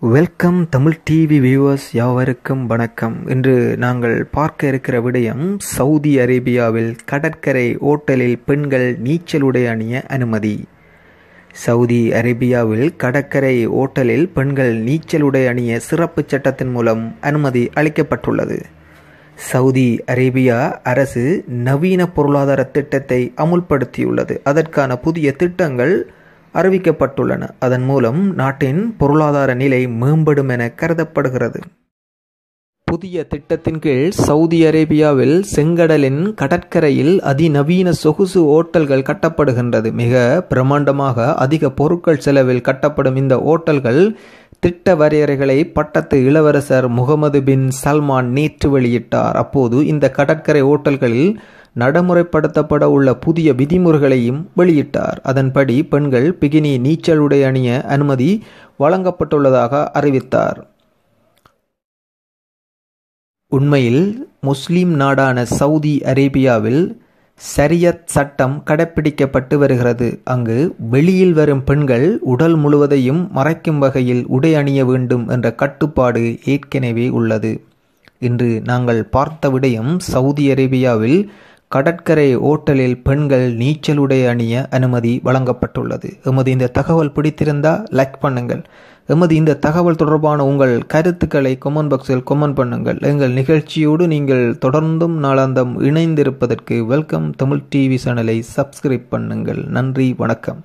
Welcome Tamil TV viewers யாவருக்கும் வணக்கம். இன்று நாங்கள் பார்க்க இருக்கிற விடயம் சவுதி அரேபியாவில் கடற்கரை ஓட்டலில் பெண்கள் நீச்சலுடை அணிய அனுமதி. சவுதி அரேபியாவில் கடற்கரை ஓட்டலில் பெண்கள் நீச்சலுடை அணிய சிறப்பு சட்டத்தின் மூலம் அனுமதி அளிக்கப்பட்டுள்ளது. சவுதி அரேபியா அரசு நவீன பொருளாதார திட்டத்தை அமுல்படுத்தியுள்ளது. அதற்கான புதிய திட்டங்கள் அறிவிக்கப்பட்டுள்ளன. அதன் மூலம் நாட்டின் பொருளாதார நிலை மேம்படும் என கருதப்படுகிறது. புதிய திட்டத்தின் கீழ் சவுதி அரேபியாவில் செங்கடலின் கடற்கரையில் அதிநவீன சொகுசு ஓட்டல்கள் கட்டப்படுகின்றது. மிக பிரம்மாண்டமாக அதிக பொருட்கள் செலவில் கட்டப்படும் இந்த ஓட்டல்கள் திட்ட வரையறைகளை பட்டத்து இளவரசர் முகமது பின் சல்மான் நேற்று வெளியிட்டார். அப்போது இந்த கடற்கரை ஓட்டல்களில் நடைமுறைப்படுத்தப்பட உள்ள புதிய விதிமுறைகளையும் வெளியிட்டார். அதன்படி பெண்கள் பிகினி நீச்சல் உடை அணிய அனுமதி வழங்கப்பட்டுள்ளதாக அறிவித்தார். உண்மையில் முஸ்லிம் நாடான சவுதி அரேபியாவில் சரியத் சட்டம் கடைப்பிடிக்கப்பட்டு வருகிறது. அங்கு வெளியில் வரும் பெண்கள் உடல் முழுவதையும் மறைக்கும் வகையில் உடை அணிய வேண்டும் என்ற கட்டுப்பாடு ஏற்கனவே உள்ளது. இன்று நாங்கள் பார்த்த விடயம் சவுதி அரேபியாவில் கடற்கரை ஓட்டலில் பெண்கள் நீச்சலுடை அணிய அனுமதி வழங்கப்பட்டுள்ளது. எமது இந்த தகவல் பிடித்திருந்தால் லைக் பண்ணுங்கள். எமது இந்த தகவல் தொடர்பான உங்கள் கருத்துக்களை கொமெண்ட் பாக்ஸில் கொமெண்ட் பண்ணுங்கள். எங்கள் நிகழ்ச்சியோடு நீங்கள் தொடர்ந்தும் நாளாந்தம் இணைந்திருப்பதற்கு வெல்கம் தமிழ் டிவி சேனலை சப்ஸ்கிரைப் பண்ணுங்கள். நன்றி வணக்கம்.